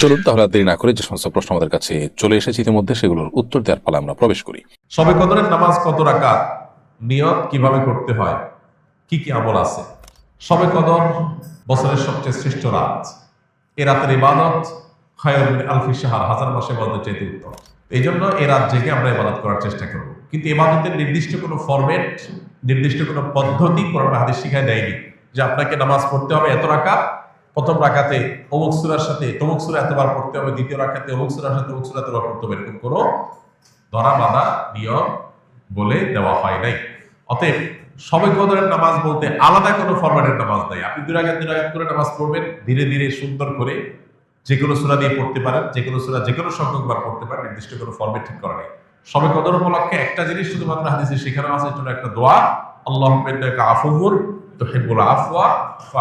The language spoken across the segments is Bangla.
চলুন তাহলে দেরি না করে যে সমস্ত প্রশ্ন আমাদের কাছে চলে এসেছে ইতিমধ্যে সেগুলোর উত্তর দেওয়ার ফলে আমরা প্রবেশ করি। সবে কদরের নামাজ কত রাকাত? নিয়ত কীভাবে করতে হয়? কি কি আমল আছে? সবে কদর বছরের সবচেয়ে শ্রেষ্ঠ রাত। এ রাতের ইবাদত খায়রুল আলফি সাহার হাজার মাসে ইবাদত চাইতে উত্তম। এই জন্য এ রাত জেগে আমরা ইবাদত করার চেষ্টা করব। কিন্তু ইবাদতের নির্দিষ্ট কোনো ফরম্যাট, নির্দিষ্ট কোনো পদ্ধতি কোরআন হাদিস শিখায় দেয়নি যে আপনাকে নামাজ পড়তে হবে এত রাকাত প্রথম রাখাতে অমুক সুরার সাথে, তমুক সুরা এতবার পড়তে হবে, দ্বিতীয় রাখাতে অমুক সুরার সাথে, অমুক সুরা এতবার পড়তে হবে, এরকম কোনো ধরা বাঁধা নিয়ম বলে দেওয়া হয় নাই। অতএব সবে কদরের নামাজ বলতে আলাদা কোনো ফরম্যাটের নামাজ নাই। আপনি দুই রাগাত দুই রাগাত করে নামাজ পড়বেন, ধীরে ধীরে সুন্দর করে যে কোনো সুরা দিয়ে পড়তে পারেন, যে কোনো সুরা যে কোনো সংখ্যকবার পড়তে পারেন, নির্দিষ্ট কোনো ফরম্যাট ঠিক করা নেই। সবে কদর উপলক্ষে একটা জিনিস শুধুমাত্র হাদিসে শেখানো আছে জন্য একটা দোয়া, আল্লাহ আফুহুর তো হেবুল আফওয়া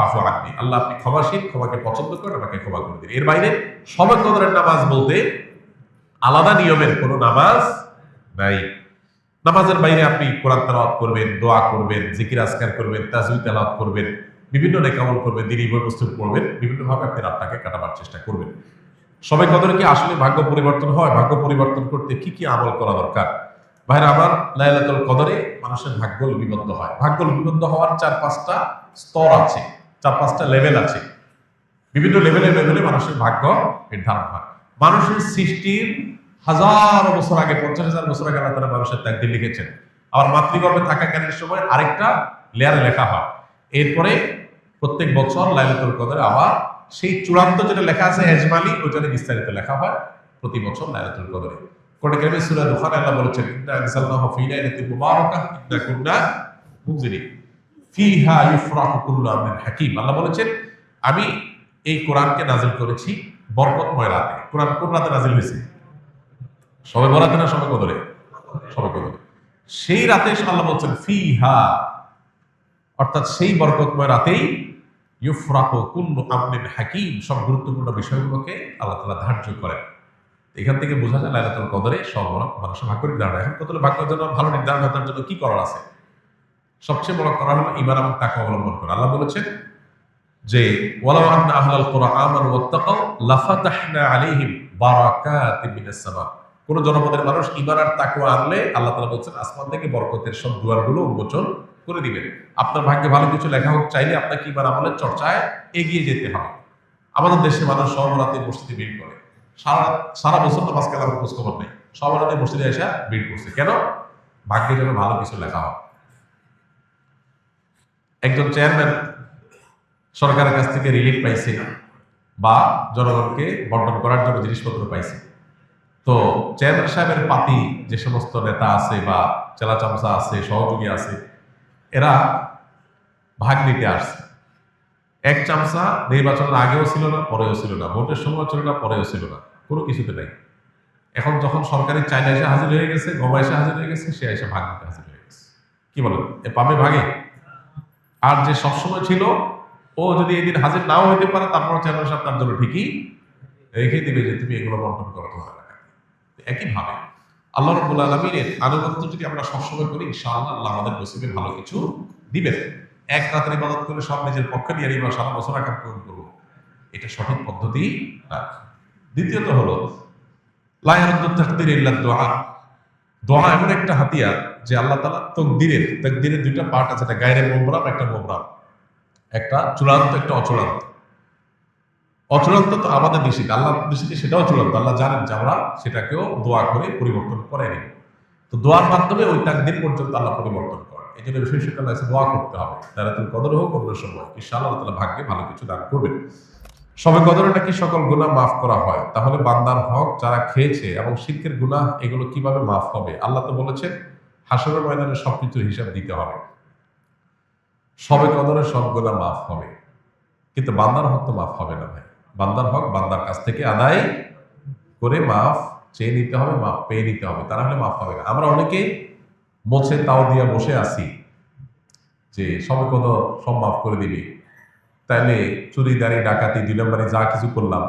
আফু আননি। আল্লাহ আপনি ক্ষমাশীল, ক্ষমাকে পছন্দ করেন, আমাকে ক্ষমা করে দিন। এর বাইরে সবে কদরের নামাজ বলতে আলাদা নিয়মের কোনো নামাজ নাই। নামাজের বাইরে আপনি কোরআন তেলাওয়াত করবেন, দোয়া করবেন, জিকির আজকার করবেন তাজুই তেলাওয়াত করবেন, বিভিন্ন নেকামল করবেন, দিনই বই পুস্তক পড়বেন বিভিন্নভাবে আপনি রাতটাকে কাটাবার চেষ্টা করবেন। সবাই কদরে কি আসলে ভাগ্য পরিবর্তন হয়? ভাগ্য পরিবর্তন করতে কি কি আমল করা দরকার? ভাইরা আমার লাইলাতুল কদরে মানুষের ভাগ্য লিপিবদ্ধ হয়। ভাগ্য লিপিবদ্ধ হওয়ার চার পাঁচটা স্তর আছে, চার পাঁচটা লেভেল আছে। বিভিন্ন লেভেলে লেভেলে মানুষের ভাগ্য নির্ধারণ হয়। মানুষের সৃষ্টির হাজার বছর আগে, পঞ্চাশ হাজার বছর আগে আল্লাহ তারা মানুষের ত্যাগ তাকদির লিখেছেন। আবার মাতৃগর্ভে থাকাকালীন সময় আরেকটা লেয়ারে লেখা হয়। এরপরে প্রত্যেক বছর লাইলাতুল কদরে আবার সেই চূড়ান্ত যেটা লেখা আছে এজমালি ওইটাতে বিস্তারিত লেখা হয় প্রতি বছর লাইলাতুল কদরে। কোরআন কারিমে সূরা আল্লাহ বলেছেন, ইন্না আনজালনাহু ফী লাইলাতিন মুবারাকাহ ইন্না কুন্না মুনজিরিন। ফিহা ইউফরাকু কুল্লু আমরিন হাকীম। আল্লাহ বলেছেন, আমি এই কোরআনকে নাজিল করেছি বরকতময় রাতে। কোরআন কোন রাতে নাজিল হয়েছে? সবে বরাতে না সবে কদরে? সবে কদরে। সেই রাতে আল্লাহ বলছেন, ফিহা, অর্থাৎ সেই বরকতময় রাতেই ইউফরাকু কুল্লু আমরিন হাকীম, সব গুরুত্বপূর্ণ বিষয়গুলোকে আল্লাহ তাআলা ধার্য করেন। এখান থেকে বোঝা যায় লাইলাতুল কদরে সব মানুষের ভাগ্য নির্ধারণ। এখন কত ভাগ্যের জন্য? ভালো নির্ধারণ হয় তার জন্য কি করার আছে? সবচেয়ে বড় করা হলো ইমান এবং তাকে অবলম্বন করা। আল্লাহ বলেছেন যে, ওয়ালাউ আন্না আহলাল কুরআন আমানু ওয়াত্তাকাউ, লাফাতাহনা কোন জনপদের মানুষ ঈমান আর তাকওয়া আনলে আল্লাহ তাআলা বলছেন, আসমান থেকে বরকতের সব দুয়ারগুলো উন্মোচন করে দিবেন। আপনার ভাগ্যে ভালো কিছু লেখা হোক, চাইলে আপনাকে ঈমান আমলের চর্চায় এগিয়ে যেতে হবে। আমাদের দেশের মানুষ সর্বরাতে মসজিদে ভিড় করে। সারা সারা বছর তো মাঝখানে আমার খোঁজ খবর নেই সর্বরাতে মসজিদে এসে ভিড় করছে। কেন? ভাগ্যে যেন ভালো কিছু লেখা হয় একজন চেয়ারম্যান সরকারের কাছ থেকে রিলিফ পাইছে বা জনগণকে বন্টন করার জন্য জিনিসপত্র পাইছে। তো চেয়ারম্যান সাহেবের পাতি যে সমস্ত নেতা আছে বা চেলা চামচা আছে, সহযোগী আছে, এরা ভাগ নিতে আসছে। এক চামচা নির্বাচনের আগেও ছিল না, পরেও ছিল না। ভোটের সময় ছিল না, পরেও ছিল না। কোনো কিছুতে নাই। এখন যখন সরকারি চাইনা এসে হাজির হয়ে গেছে, গমা এসে হাজির হয়ে গেছে, সে এসে ভাগ নিতে হাজির হয়ে গেছে। কি বলেন? এ পাবে ভাগে? আর যে সবসময় ছিল, ও যদি এদিন হাজির নাও হইতে পারে, তারপর চেয়ারম্যান সাহেব তার জন্য ঠিকই রেখে দিবে যে তুমি এগুলো বন্টন করতে হবে একইভাবে আল্লাহ আলমিনের আনুগত্য যদি আমরা সবসময় করি, ইনশাআল্লাহ আল্লাহ আমাদের নসিবে ভালো কিছু দিবেন। এক রাতের ইবাদত করে সব নিজের পক্ষে নিয়ে নিবা সারা বছর আকার পূরণ করব। এটা সঠিক পদ্ধতি না। দ্বিতীয়ত হলো লায়ারুদ্দুত তাকদির ইল্লা দোয়া। দোয়া এমন একটা হাতিয়ার যে আল্লাহ তালা তকদিরের তকদিরের দুইটা পার্ট আছে, একটা গায়ের মোমরাম একটা মোমরাম একটা চূড়ান্ত, একটা অচূড়ান্ত। অচূড়ান্ত তো আমাদের দৃষ্টিতে আল্লাহ দৃষ্টিতে সেটাও চূড়ান্ত। আল্লাহ জানেন যে আমরা সেটাকেও দোয়া করে পরিবর্তন করে নিব। তো দোয়ার মাধ্যমে ওই তাকদির পর্যন্ত আল্লাহ পরিবর্তন এই জন্য বিশেষ করে কাছে দোয়া করতে হবে। তারা তুমি কদর হোক অন্য সময়? ইনশাআল্লাহ আল্লাহ তালা ভাগ্যে ভালো কিছু দান করবেন সবে কদরে নাকি সকল গুনাহ মাফ করা হয়? তাহলে বান্দার হক যারা খেয়েছে এবং শিল্পের গুনাহ, এগুলো কীভাবে মাফ হবে? আল্লাহ তো বলেছেন হাসরের ময়দানে সবকিছুর হিসাব দিতে হবে। সবে কদরে সব গুনাহ মাফ হবে? কিন্তু বান্দার হক তো মাফ হবে না ভাই। বান্দার হক বান্দার কাছ থেকে আদায় করে মাফ চেয়ে নিতে হবে মাফ পেয়ে নিতে হবে। তা না হলে মাফ হবে না। আমরা অনেকে মোছে তাও দিয়া বসে আছি। যে সবে কদর সব মাফ করে দিবি। তাইলে চুরি ডাকাতি, দুই নম্বরে যা কিছু করলাম,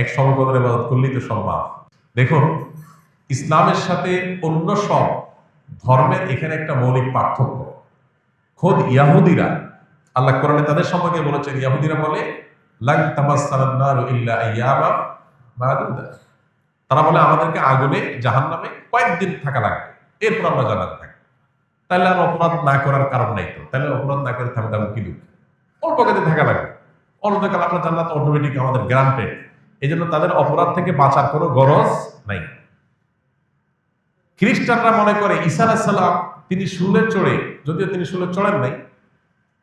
এক সমকদর ইবাদত করলেই তো সব মাফ। দেখুন, ইসলামের সাথে অন্য সব ধর্মের এখানে একটা মৌলিক পার্থক্য। খোদ ইয়াহুদিরা, আল্লাহ কোরআনে তাদের সম্পর্কে বলেছেন, ইয়াহুদিরা বলে তারা বলে, আমাদেরকে আগুনে জাহান্নামে কয়েকদিন থাকা লাগবে। এরপর আমরা জানাতে থাকি তাহলে আর অপরাধ না করার কারণ নাই তো। তাহলে অপরাধ না করে তেমন কি দুঃখ? অল্প কাজে থাকা লাগবে। অনন্তকাল আমরা জান্নাত অটোমেটিক আমাদের গ্রান্টেড এই জন্য তাদের অপরাধ থেকে বাঁচার কোনো গরজ নাই। খ্রিস্টানরা মনে করে ঈসা আলাহিসাল্লাম তিনি শুলে চড়ে, যদিও তিনি শুলে চড়েন নাই,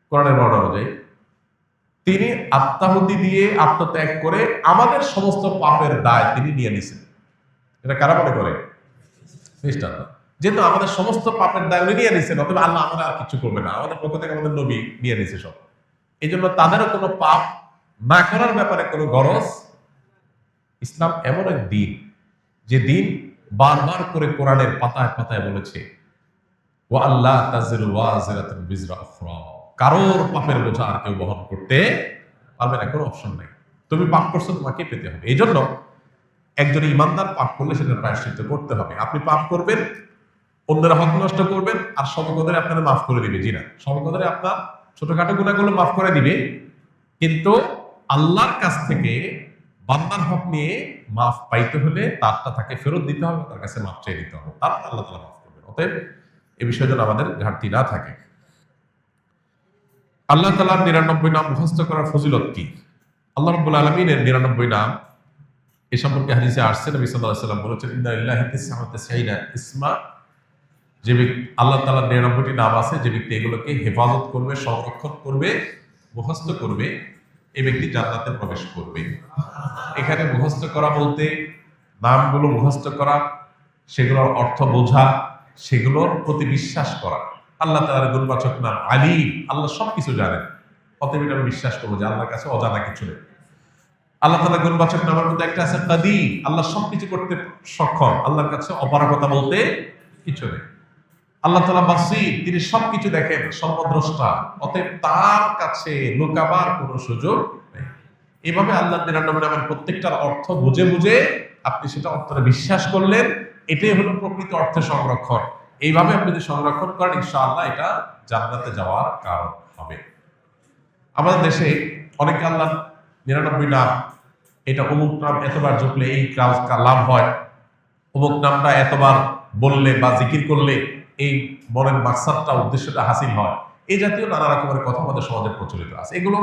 কোরআনের বর্ণনা অনুযায়ী, তিনি আত্মাহুতি দিয়ে আত্মত্যাগ করে আমাদের সমস্ত পাপের দায় তিনি নিয়ে নিছেন এটা কারা মনে করে? খ্রিস্টানরা। যেহেতু আমাদের সমস্ত পাপের দায় উনি নিয়ে নিছেন অথবা আল্লাহ আমরা আর কিছু করবে না। আমাদের পক্ষ থেকে আমাদের নবী নিয়ে নিছে সব। এই জন্য তাদেরও কোনো পাপ না করার ব্যাপারে কোনো গরজ। ইসলাম এমন এক দিন, যে দিন বারবার করে কোরআনের পাতায় পাতায় বলেছে ও আল্লাহ কারোর পাপের বোঝা আর কেউ বহন করতে পারবে না, কোনো অপশন নাই। তুমি পাপ করছ, তোমাকে পেতে হবে। এই জন্য একজন ইমানদার পাপ করলে সেটা প্রায়শ্চিত্ত করতে হবে। আপনি পাপ করবেন অন্যরা হক নষ্ট করবেন আর সমকদরে আপনারা মাফ করে দিবে। জি না। সমকদরে আপনার ছোটখাটো গুণাগুলো মাফ করে দিবে, কিন্তু আল্লাহর কাছ থেকে বান্দার হক নিয়ে মাফ পাইতে হলে তারটা তাকে ফেরত দিতে হবে, তার কাছে মাফ চেয়ে দিতে হবে। তারপর আল্লাহ তালা মাফ করবেন। অতএব এ বিষয়ে যেন আমাদের ঘাটতি না থাকে। আল্লাহ তালার নিরানব্বই নাম মুখস্থ করার ফজিলত কি? আল্লাহ রব্বুল আলমিনের নিরানব্বই নাম এ সম্পর্কে হাদিসে আসছে, নবী আলাইহি সাল্লাম বলেছেন তিসঈনা ইসমা যে ব্যক্তি আল্লাহ তাআলার নিরানব্বইটি নাম আছে, যে ব্যক্তি এগুলোকে হেফাজত করবে, সংরক্ষণ করবে, মুখস্থ করবে, এই ব্যক্তি জান্নাতে প্রবেশ করবে। এখানে মুখস্থ করা বলতে নামগুলো মুখস্থ করা, সেগুলোর অর্থ বোঝা, সেগুলোর প্রতি বিশ্বাস করা। আল্লাহ তাআলার গুণবাচক নাম আলিম আল্লাহ সব কিছু জানেন। অতএব এটা আমি বিশ্বাস করব যে আল্লাহর কাছে অজানা কিছু নেই। আল্লাহ তালা গুণবাচক নামের মধ্যে একটা আছে কাদি আল্লাহ সবকিছু করতে সক্ষম। আল্লাহর কাছে অপারগতা বলতে কিছু নেই। আল্লাহ তালা বাসির তিনি সবকিছু দেখেন, সর্বদ্রষ্টা। অতএব তার কাছে লুকাবার কোনো সুযোগ নেই। এভাবে আল্লাহ নিরানব্বই প্রত্যেকটার অর্থ বুঝে বুঝে আপনি সেটা অর্থটা বিশ্বাস করলেন, এটাই হলো প্রকৃত অর্থে সংরক্ষণ। এইভাবে আপনি যদি সংরক্ষণ করেন, ইনশাআল্লাহ এটা জান্নাতে যাওয়ার কারণ হবে। আমাদের দেশে অনেকে আল্লাহ নিরানব্বই নাম, এটা অমুক নাম এতবার জপলে এই কাজ লাভ হয়, অমুক নামটা এতবার বললে বা জিকির করলে এই মনের মাকসাদটা, উদ্দেশ্যটা হাসিল হয়। এই জাতীয় নানা রকমের কথা আমাদের সমাজে প্রচলিত আছে। এগুলো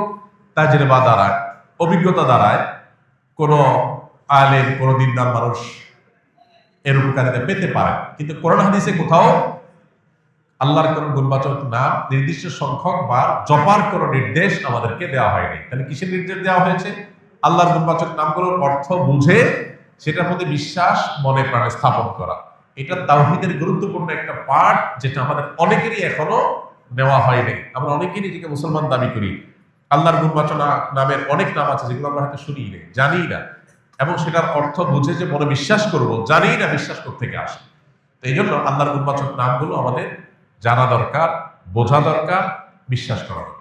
তার জেনে বা দাঁড়ায় অভিজ্ঞতা দ্বারায় কোনো আলেম, কোনো দিনদার মানুষ এর পেতে পারে। কিন্তু কোরআন হাদিসে কোথাও আল্লাহর কোন গুণবাচক নাম, নির্দিষ্ট সংখ্যক বা জপার কোন নির্দেশ আমাদেরকে দেওয়া হয়নি। তাহলে কিসের নির্দেশ দেওয়া হয়েছে? আল্লাহর গুণবাচক নামগুলোর অর্থ বুঝে, সেটার প্রতি বিশ্বাস মনে প্রাণে স্থাপন করা। এটা তাওহীদের গুরুত্বপূর্ণ একটা পার্ট যেটা আমাদের অনেকেরই এখনও নেওয়া হয়নি। আমরা অনেকেই নিজেকে মুসলমান দাবি করি। আল্লাহর গুণবাচক নামের অনেক নাম আছে যেগুলো আমরা হয়তো শুনি না জানি না। এবং সেটার অর্থ বুঝে যে মনে বিশ্বাস করব জানি না বিশ্বাস থেকে আসে। তো এই জন্য আল্লাহর গুণবাচক নামগুলো আমাদের জানা দরকার, বোঝা দরকার, বিশ্বাস করা